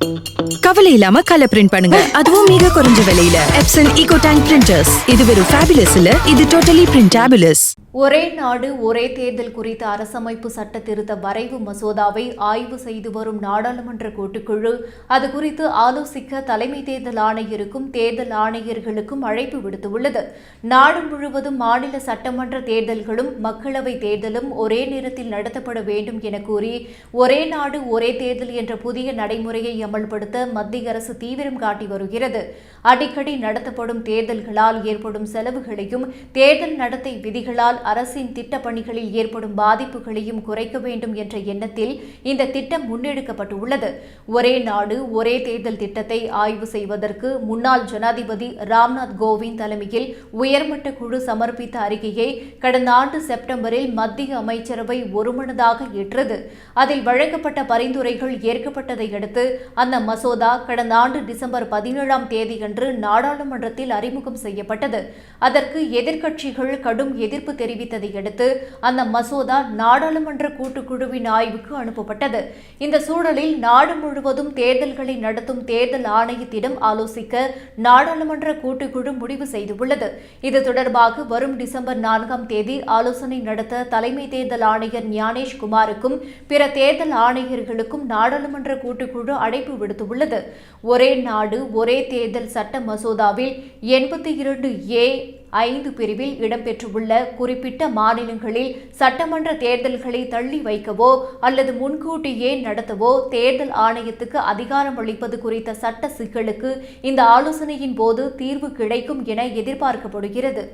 Thank கவலை இல்லாம colour print பண்ணுங்க. அதுவும் மிக குறைஞ்ச விலையில. எப்சன் ஈகோ டேங்க் பிரிண்டர்ஸ் இது வெறும் ஃபேபுலஸ் இல்ல இது டோட்டலி பிரிண்டபிளஸ் ஒரே நாடு ஒரே தேர்தல் குறித்த அரசமைப்பு சட்ட திருத்த வரைவு மசோதாவை ஆய்வு செய்து வரும் நாடாளுமன்ற கூட்டுக்குழு அது குறித்து ஆலோசிக்க தலைமை தேர்தல் ஆணையருக்கும் தேர்தல் ஆணையர்களுக்கும் அழைப்பு விடுத்துள்ளது. நாடு முழுவதும் மாநில சட்டமன்ற தேர்தல்களும் மக்களவை தேர்தலும் ஒரே நேரத்தில் நடத்தப்பட வேண்டும் என கூறி ஒரே நாடு ஒரே தேர்தல் என்ற புதிய நடைமுறையை அமல்படுத்த மத்திய அரசு தீவிரம் காட்டி வருகிறது. அடிக்கடி நடத்தப்படும் தேர்தல்களால் ஏற்படும் செலவுகளையும் தேர்தல் நடத்தை விதிகளால் அரசின் திட்டப் பணிகளில் ஏற்படும் பாதிப்புகளையும் குறைக்க வேண்டும் என்ற எண்ணத்தில் இந்த திட்டம் முன்னெடுக்கப்பட்டுள்ளது. ஒரே நாடு ஒரே தேர்தல் திட்டத்தை ஆய்வு செய்வதற்கு முன்னாள் ஜனாதிபதி ராம்நாத் கோவிந்த் தலைமையில் உயர்மட்ட குழு சமர்ப்பித்த அறிக்கையை கடந்த ஆண்டு செப்டம்பரில் மத்திய அமைச்சரவை ஒருமனதாக ஏற்றது. அதில் வழங்கப்பட்ட பரிந்துரைகள் ஏற்கப்பட்டதை அடுத்து அந்த மசோதா கடந்த ஆண்டு டிசம்பர் பதினேழாம் தேதியன்று நாடாளுமன்றத்தில் அறிமுகம் செய்யப்பட்டது. அதற்கு எதிர்க்கட்சிகள் கடும் எதிர்ப்பு தெரிவித்ததை அடுத்து அந்த மசோதா நாடாளுமன்ற கூட்டுக்குழுவின் ஆய்வுக்கு அனுப்பப்பட்டது. இந்த சூழலில் நாடு முழுவதும் தேர்தல்களை நடத்தும் தேர்தல் ஆணையத்திடம் ஆலோசிக்க நாடாளுமன்ற கூட்டுக்குழு முடிவு செய்துள்ளது. இது தொடர்பாக வரும் டிசம்பர் நான்காம் தேதி ஆலோசனை நடத்த தலைமை தேர்தல் ஆணையர் ஞானேஷ் குமாருக்கும் பிற தேர்தல் ஆணையர்களுக்கும் நாடாளுமன்ற கூட்டுக்குழு அழைப்பு விடுத்துள்ளது ஒரே நாடு ஒரே தேர்தல் சட்ட மசோதாவில் எண்பத்தி இரண்டு ஏ ஐந்து பிரிவில் இடம்பெற்றுள்ள குறிப்பிட்ட மாநிலங்களில் சட்டமன்ற தேர்தல்களை தள்ளி வைக்கவோ அல்லது முன்கூட்டியே நடத்தவோ தேர்தல் ஆணையத்துக்கு அதிகாரம் அளிப்பது குறித்த சட்ட சிக்கலுக்கு இந்த ஆலோசனையின் போது தீர்வு கிடைக்கும் என எதிர்பார்க்கப்படுகிறது.